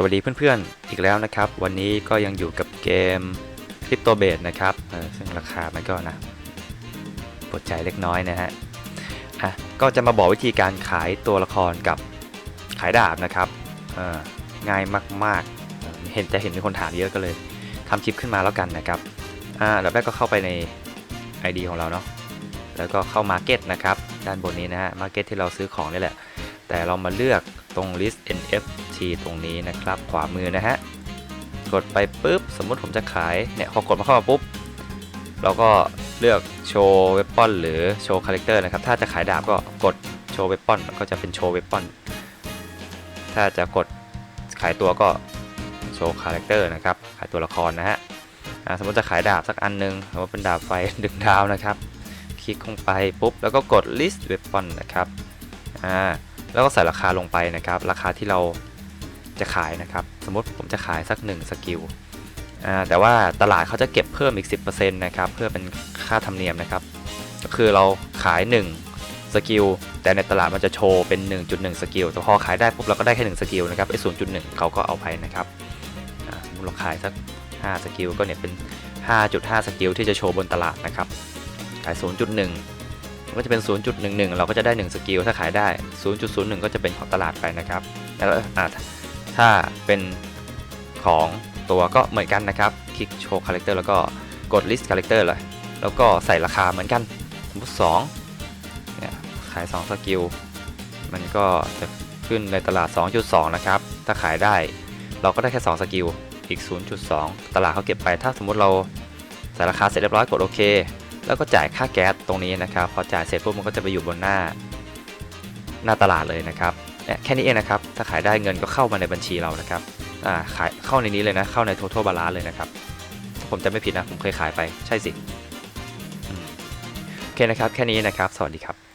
สวัสดีเพื่อนๆ อีกแล้วนะครับ วันนี้ก็ยังอยู่กับเกมคริปโตเบสนะครับซึ่งราคามันก็นะปวดใจเล็กน้อยนะฮะอะก็จะมาบอกวิธีการขายตัวละครกับขายดาบนะครับง่ายมากๆ เห็นจะเห็นมีคนถามเยอะก็เลยทำคลิปขึ้นมาแล้วกันนะครับอ่าแล้วแรกก็เข้าไปใน ID ของเราเนาะแล้วก็เข้า Market นะครับด้านบนนี้นะฮะ Market ที่เราซื้อของนี่แหละ แต่เรามาเลือก ตรง list NFT ตรงนี้นะครับ ขวามือนะฮะ กดไปปุ๊บ สมมุติผมจะขาย เนี่ยพอกดมาเข้ามาปุ๊บ เราก็เลือกโชว์เว p อนหรือโชว์คาแรคเตอร์นะครับ ถ้าจะขายดาบก็กดโชว์เว p อนก็จะเป็นโชว์เว p อนถ้าจะกดขายตัวก็โชว์คาแรคเตอร์นะครับ ขายตัวละครนะฮะสมมติจะขายดาบสักอันหนึงสมมติเป็นดาบไฟดึงดาวนะครับ คลิกลงไปปุ๊บ แล้วก็กด list weapon นะครับ อ่า แล้วก็ใส่ราคาลงไปนะครับ ราคาที่เราจะขายนะครับ สมมติผมจะขายสัก1สกิลแต่ว่าตลาดเขาจะเก็บเพิ่มอีก 10%นะครับเพื่อเป็นค่าธรรมเนียมนะครับ ก็คือเราขาย 1 สกิล แต่ในตลาดมันจะโชว์เป็น 1.1 สกิลแต่พอขายได้ปุ๊บเราก็ได้แค่1สกิลนะครับไอ้0.1 เขาก็เอาไปนะครับสมมติเราขายสัก 5 สกิลก็เนี่ยเป็น 5.5 สกิลที่จะโชว์บนตลาดนะครับ ขาย 0.1 ก็จะเป็น 0.11 เราก็จะได้ 1 สกิล ถ้าขายได้ 0.01 ก็จะเป็นของตลาดไปนะครับแล้วถ้าเป็นของตัวก็เหมือนกันนะครับ คลิกโชว์คาแรคเตอร์แล้วก็กด list คาแรคเตอร์เลย แล้วก็ใส่ราคาเหมือนกัน สมมติ2เนี่ยขาย 2 สกิล มันก็จะขึ้นในตลาด 2.2 นะครับ ถ้าขายได้เราก็ได้แค่ 2 สกิล อีก 0.2 ตลาดเขาเก็บไป ถ้าสมมุติเราใส่ราคาเสร็จเรียบร้อยกดโอเค แล้วก็จ่ายค่าแก๊สตรงนี้นะครับ พอจ่ายเสร็จปุ๊บมันก็จะไปอยู่บนหน้าหน้าตลาดเลยนะครับเนี่ยแค่นี้เองนะครับ ถ้าขายได้เงินก็เข้ามาในบัญชีเรานะครับอ่าขายเข้าในนี้เลยนะ เข้าใน total balance เลยนะครับ ถ้าผมจะไม่ผิดนะ ผมเคยขายไป ใช่สิ โอเคนะครับ แค่นี้นะครับ สวัสดีครับ